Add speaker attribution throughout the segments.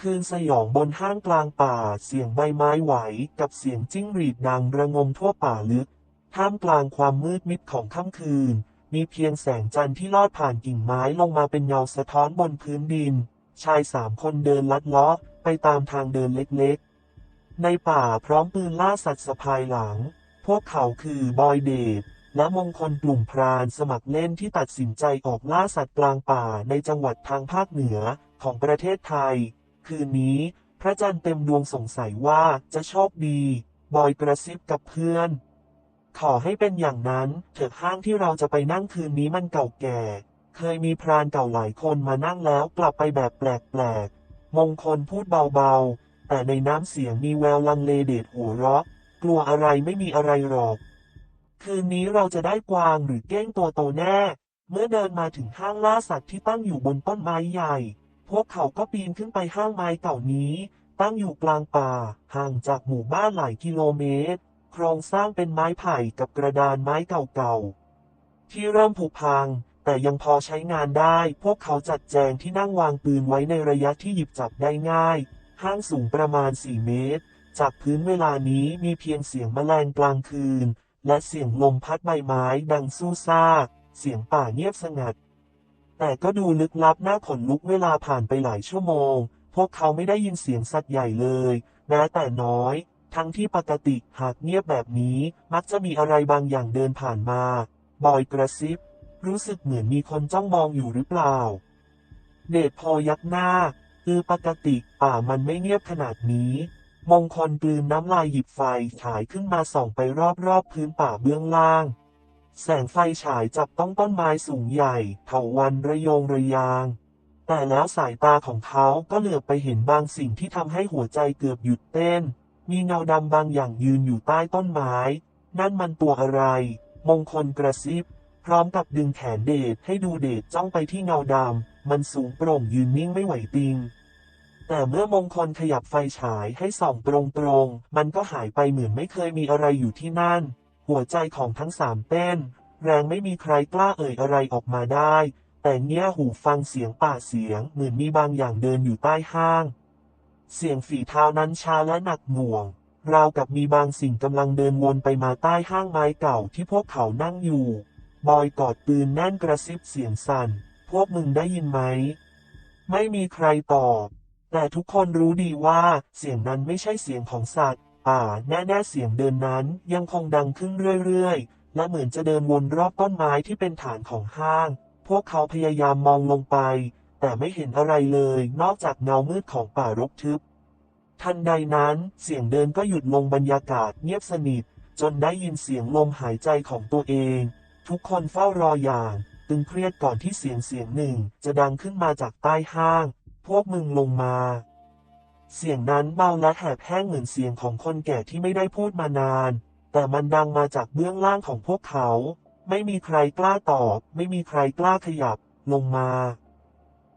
Speaker 1: คืนสยองบนห้างกลางป่า เสียงใบไม้ไหว กับเสียงจิ้งหรีดดังระงมทั่วป่าลึก ท่ามกลางความมืดมิดของค่ำคืน มีเพียงแสงจันทร์ที่ลอดผ่านกิ่งไม้ลงมาเป็นเงาสะท้อนบนพื้นดิน ชายสามคนเดินลัดเลาะไปตามทางเดินเล็กๆ ในป่าพร้อมปืนล่าสัตว์สะพายหลัง พวกเขาคือบอยเดชและมงคลกลุ่มพรานสมัครเล่นที่ตัดสินใจออกล่าสัตว์กลางป่าในจังหวัดทางภาคเหนือของประเทศไทย คืนนี้ พระจันทร์เต็มดวงสงสัยว่าจะโชคดี บอยกระซิบกับเพื่อน ขอให้เป็นอย่างนั้น เถอะห้างที่เราจะไปนั่งคืนนี้มันเก่าแก่ เคยมีพรานเก่าหลายคนมานั่งแล้วกลับไปแบบแปลกๆ มงคลพูดเบาๆ แต่ในน้ำเสียงมีแววลังเลเดชหัวเราะ กลัวอะไรไม่มีอะไรหรอก คืนนี้เราจะได้กวางหรือเก้งตัวโตแน่ เมื่อเดินมาถึงห้างล่าสัตว์ที่ตั้งอยู่บนต้นไม้ใหญ่ พวกเขาก็ปีนขึ้นไปห้างไม้เก่านี้ ตั้งอยู่กลางป่า ห่างจากหมู่บ้านหลายกิโลเมตร โครงสร้างเป็นไม้ไผ่กับกระดานไม้เก่าๆ ที่เริ่มผุพัง แต่ยังพอใช้งานได้ พวกเขาจัดแจงที่นั่งวางปืนไว้ในระยะที่หยิบจับได้ง่าย ห้างสูงประมาณ 4 เมตร จากพื้นเวลานี้มีเพียงเสียงแมลงกลางคืน และเสียงลมพัดใบไม้ดังสู้ซ่าเสียงป่าเงียบสงัด แต่ก็ดูลึกลับน่าขนลุกเวลาผ่านไปหลายชั่วโมง พวกเขาไม่ได้ยินเสียงสัตว์ใหญ่เลยแม้แต่น้อย ทั้งที่ปกติหากเงียบแบบนี้มักจะมีอะไรบางอย่างเดินผ่านมา บอยกระซิบ รู้สึกเหมือนมีคนจ้องมองอยู่หรือเปล่า เดชพอยักหน้า คือปกติป่ามันไม่เงียบขนาดนี้มงคลกลืนน้ำลายหยิบไฟฉายขึ้นมาส่องไปรอบๆพื้นป่าเบื้องล่าง แสงไฟฉายจับต้องต้นไม้สูงใหญ่ เถาวันระโยงระยาง แต่แล้วสายตาของเขาก็เหลือบไปเห็นบางสิ่งที่ทำให้หัวใจเกือบหยุดเต้น มีเงาดำบางอย่างยืนอยู่ใต้ต้นไม้ นั่นมันตัวอะไร มงคลกระซิบ พร้อมกับดึงแขนเดชให้ดูเดชจ้องไปที่เงาดำ มันสูงโปร่งยืนนิ่งไม่ไหวติง แต่เมื่อมงคลขยับไฟฉายให้ส่องตรงๆ มันก็หายไปเหมือนไม่เคยมีอะไรอยู่ที่นั่น หัวใจของทั้งสามเต้น แรงไม่มีใครกล้าเอ่ยอะไรออกมาได้ แต่เงี้ยหูฟังเสียงป่าเสียงเหมือนมีบางอย่างเดินอยู่ใต้ห้าง เสียงฝีเท้านั้นช้าและหนักหน่วง ราวกับมีบางสิ่งกำลังเดินวนไปมาใต้ห้างไม้เก่าที่พวกเขานั่งอยู่ บอยกอดปืนแน่นกระซิบเสียงสั่น พวกมึงได้ยินไหม ไม่มีใครตอบ แต่ทุกคนรู้ดีว่าเสียงนั้นไม่ใช่เสียงของสัตว์ ป่าแน่ๆเสียงเดินนั้นยังคงดังขึ้นเรื่อยๆ และเหมือนจะเดินวนรอบต้นไม้ที่เป็นฐานของห้าง พวกเขาพยายามมองลงไป แต่ไม่เห็นอะไรเลย นอกจากเงามืดของป่ารกทึบ ทันใดนั้นเสียงเดินก็หยุดลงบรรยากาศเงียบสนิท จนได้ยินเสียงลมหายใจของตัวเอง ทุกคนเฝ้ารออย่างตึงเครียดก่อนที่เสียงเสียงหนึ่งจะดังขึ้นมาจากใต้ห้าง พวกมึงลงมา เสียงนั้นเบาและแหบแห้งเหมือนเสียงของคนแก่ที่ไม่ได้พูดมานาน แต่มันดังมาจากเบื้องล่างของพวกเขา ไม่มีใครกล้าตอบ ไม่มีใครกล้าขยับ ลงมา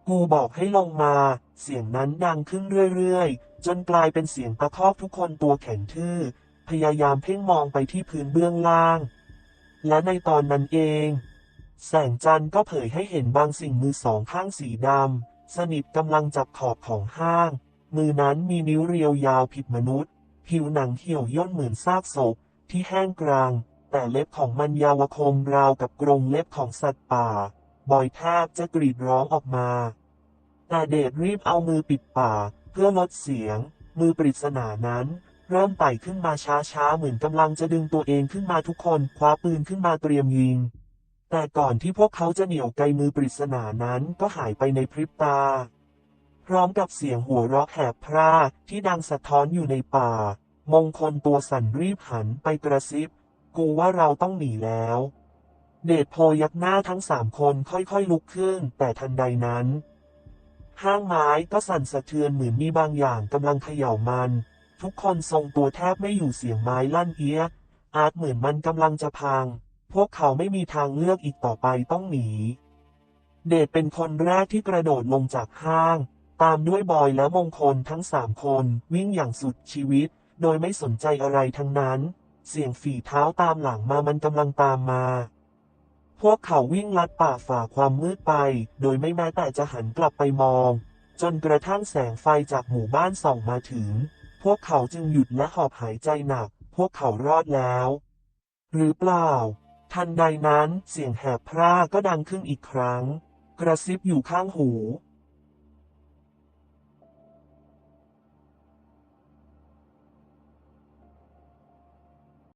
Speaker 1: กูบอกให้ลงมา เสียงนั้นดังขึ้นเรื่อยๆ จนกลายเป็นเสียงตะคอกทุกคนตัวแข็งทื่อ พยายามเพ่งมองไปที่พื้นเบื้องล่าง และในตอนนั้นเอง แสงจันทร์ก็เผยให้เห็นบางสิ่งมือสองข้างสีดำสนิทกำลังจับขอบของห้าง มือนั้นมีนิ้วเรียวยาวผิดมนุษย์ ผิวหนังเหี่ยวย่นเหมือนซากศพที่แห้งกราง แต่เล็บของมันยาวคมราวกับกรงเล็บของสัตว์ป่า บอยแทบจะกรีดร้องออกมา แต่เดชรีบเอามือปิดปากเพื่อลดเสียง มือปริศนานั้น เริ่มไต่ขึ้นมาช้าๆเหมือนกำลังจะดึงตัวเองขึ้นมาทุกคนคว้าปืนขึ้นมาเตรียมยิง แต่ก่อนที่พวกเขาจะเหนี่ยวไกมือปริศนานั้นก็หายไปในพริบตา พร้อมกับเสียงหัวเราะแหบพร่าที่ดังสะท้อนอยู่ในป่า มงคลตัวสั่นรีบหันไปกระซิบ กูว่าเราต้องหนีแล้ว เดชโพยักหน้าทั้งสามคนค่อยๆลุกขึ้น แต่ทันใดนั้น ห้างไม้ก็สั่นสะเทือนเหมือนมีบางอย่างกำลังเขย่ามัน ทุกคนทรงตัวแทบไม่อยู่เสียงไม้ลั่นเอียอาจเหมือนมันกำลังจะพัง พวกเขาไม่มีทางเลือกอีกต่อไปต้องหนี เดชเป็นคนแรกที่กระโดดลงจากห้าง ตามด้วยบอยและมงคลทั้งสามคนวิ่งอย่างสุดชีวิต โดยไม่สนใจอะไรทั้งนั้น เสียงฝีเท้าตามหลังมามันกำลังตามมา พวกเขาวิ่งลัดป่าฝ่าความมืดไป โดยไม่แม้แต่จะหันกลับไปมอง จนกระทั่งแสงไฟจากหมู่บ้านส่องมาถึง พวกเขาจึงหยุดและหอบหายใจหนัก พวกเขารอดแล้ว หรือเปล่า ทันใดนั้นเสียงแหบพร่าก็ดังขึ้นอีกครั้ง กระซิบอยู่ข้างหู